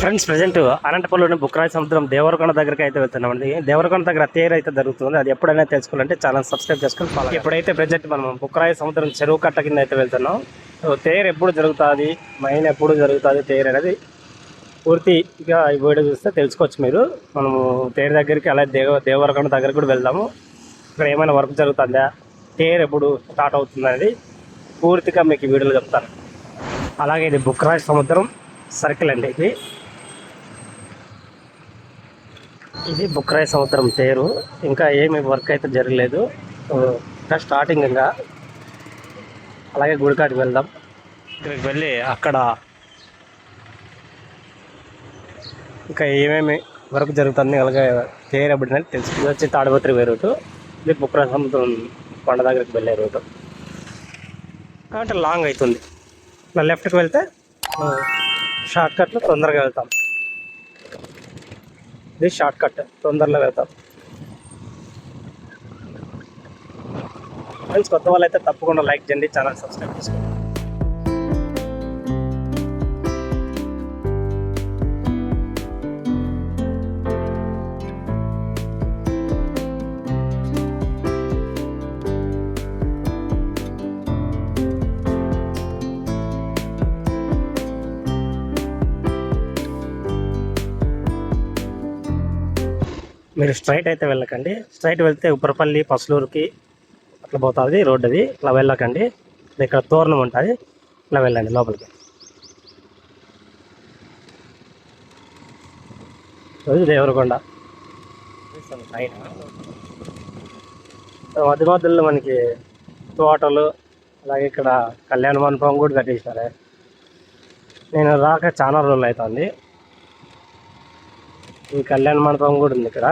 Friends present అనంతపురంలోని బుక్రాయ సముద్రం దేవరకొండ దగ్గరికి అయితే వెళ్తున్నామండి. దేవరకొండ దగ్గర తేరు అయితే జరుగుతుంది. అది ఎప్పుడైనా తెలుసుకోవాలంటే ఛానల్ సబ్స్క్రైబ్ చేసుకుని ఫాలో ఎప్పుడైతే ఇప్పుడైతే ప్రజెంట్ మనం బుక్రాయ సముద్రం చెరువు కట్ట కింద అయితే వెళ్తున్నాం. సో తేరు ఎప్పుడు జరుగుతుంది? మైన్ ఎప్పుడు జరుగుతుంది? తేరు అనేది పూర్తిగా ఈ వీడియో చూస్తే తెలుసుకోవచ్చు మీరు. మనము తేరు దగ్గరికి అలాగే దేవ దేవరకొండ దగ్గర కూడా వెళ్దాము. ఇక్కడ ఏమైనా వర్క్ జరుగుతుందా? తేరు ఎప్పుడు స్టార్ట్ అవుతుంది అనేది పూర్తిగా మీకు ఈ వీడియోలో చెప్తాను. అలాగే ఇది బుక్రాయ సముద్రం సర్కిల్ అండి ఇది. ఇది బుక్రాయ సముద్రం తేరు ఇంకా ఏమి వర్క్ అయితే జరగలేదు. ఇంకా స్టార్టింగ్ ఇంకా. అలాగే గుడికాటికి వెళ్దాం. ఇక్కడికి వెళ్ళి అక్కడ ఇంకా ఏమేమి వర్క్ జరుగుతుంది అలాగే తేరు ఎప్పుడైనా తెలుసు. ఇది వచ్చి తాడిపత్రి వే రూటు. ఇది బుక్రాయ సముద్రం కొండ దగ్గరికి వెళ్ళే రూటు. కాబట్టి లాంగ్ అవుతుంది. లెఫ్ట్కి వెళ్తే షార్ట్ కట్లో తొందరగా వెళ్తాం. ఇది షార్ట్ కట్ తొందరలో వెళ్తాం ఫ్రెండ్స్ కొత్త వాళ్ళు అయితే తప్పకుండా లైక్ చేయండి ఛానల్ సబ్స్క్రైబ్ చేసుకోండి. మీరు స్ట్రైట్ అయితే వెళ్ళకండి. స్ట్రైట్ వెళ్తే ఉప్పరపల్లి పసులూరుకి అట్లా పోతుంది రోడ్ అది. ఇట్లా వెళ్ళకండి. ఇక్కడ తోరణం ఉంటుంది. ఇట్లా వెళ్ళండి లోపలికి. దేవరకొండ. పైన. మధ్య మధ్యలో మనకి తోటలు అలాగే ఇక్కడ కళ్యాణ మండపం కూడా కట్టేసినారే. నేను రాక చాలా రోజులు అవుతుంది. ఈ కళ్యాణ మండపం కూడా ఉంది ఇక్కడ.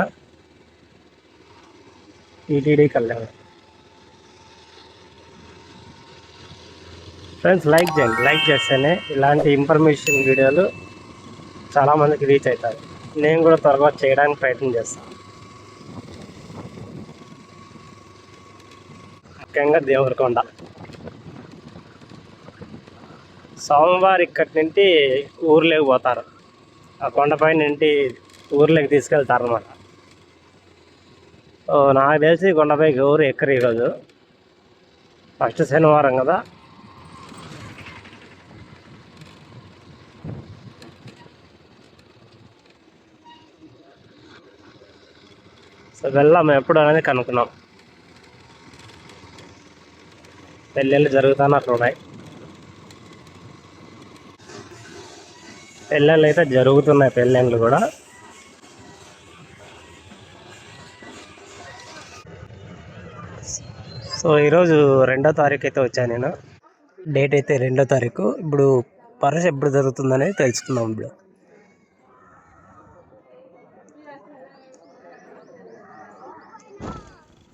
టీటీడీ కళ్యాణం. ఫ్రెండ్స్ లైక్ చేయండి. లైక్ చేస్తేనే ఇలాంటి ఇన్ఫర్మేషన్ వీడియోలు చాలామందికి రీచ్ అవుతాయి. నేను కూడా త్వరగా చేయడానికి ప్రయత్నం చేస్తాను ముఖ్యంగా దేవరకొండ. సోమవారం ఇక్కడి నుండి ఊర్లోకి పోతారు. ఆ కొండపై నుండి ఊర్లోకి తీసుకెళ్తారు అనమాట నాకు తెలిసి కొండపైకి ఎవరు ఎక్కరు ఈరోజు ఫస్ట్ శనివారం కదా. సో వెళ్ళాము ఎప్పుడు అనేది కనుక్కున్నాం. పెళ్ళిళ్ళు జరుగుతాను అట్లా ఉన్నాయి. పెళ్ళిళ్ళు అయితే జరుగుతున్నాయి పెళ్ళిళ్ళు కూడా. సో ఈరోజు రెండో తారీఖు అయితే వచ్చాను నేను. డేట్ అయితే రెండో తారీఖు. ఇప్పుడు పరస ఎప్పుడు జరుగుతుందనేది తెలుసుకుందాం ఇప్పుడు.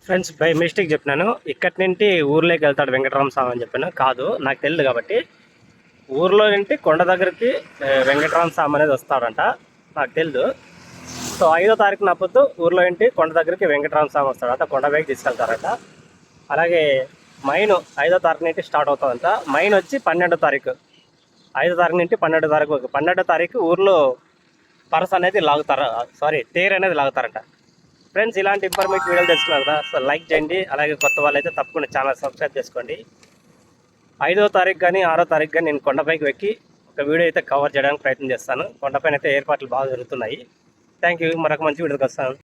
ఫ్రెండ్స్ బై మిస్టేక్ చెప్పినాను. ఇక్కడి నుండి ఊర్లోకి వెళ్తాడు వెంకటరామ స్వామి అని చెప్పాను. కాదు నాకు తెలియదు కాబట్టి. ఊర్లో నుండి కొండ దగ్గరికి వెంకటరామ స్వామి అనేది వస్తాడంట. నాకు తెలియదు సో ఐదో తారీఖు నప్పొద్దు ఊర్లో ఏంటి కొండ దగ్గరికి వెంకటరామ స్వామి వస్తాడంట. కొండ పైకి తీసుకెళ్తారంట. అలాగే మైన్ ఐదో తారీఖు నుండి స్టార్ట్ అవుతుందంట. మైన్ వచ్చి పన్నెండో తారీఖు. ఐదో తారీఖు నుండి పన్నెండో తారీఖు వరకు. పన్నెండో తారీఖు ఊర్లో పరస అనేది లాగుతారు. సారీ తేరు అనేది లాగుతారంట. ఫ్రెండ్స్ ఇలాంటి ఇన్ఫర్మేటివ్ వీడియోలు తెలుసుకున్నారు కదా? సో లైక్ చేయండి. అలాగే కొత్త వాళ్ళు అయితే తప్పకుండా ఛానల్ సబ్స్క్రైబ్ చేసుకోండి. ఐదో తారీఖు కానీ ఆరో తారీఖు కానీ నేను కొండపైకి ఎక్కి ఒక వీడియో అయితే కవర్ చేయడానికి ప్రయత్నం చేస్తాను. కొండపైన అయితే ఏర్పాట్లు బాగా జరుగుతున్నాయి. థ్యాంక్ యూ మరొక మంచి వీడియోకి వస్తాను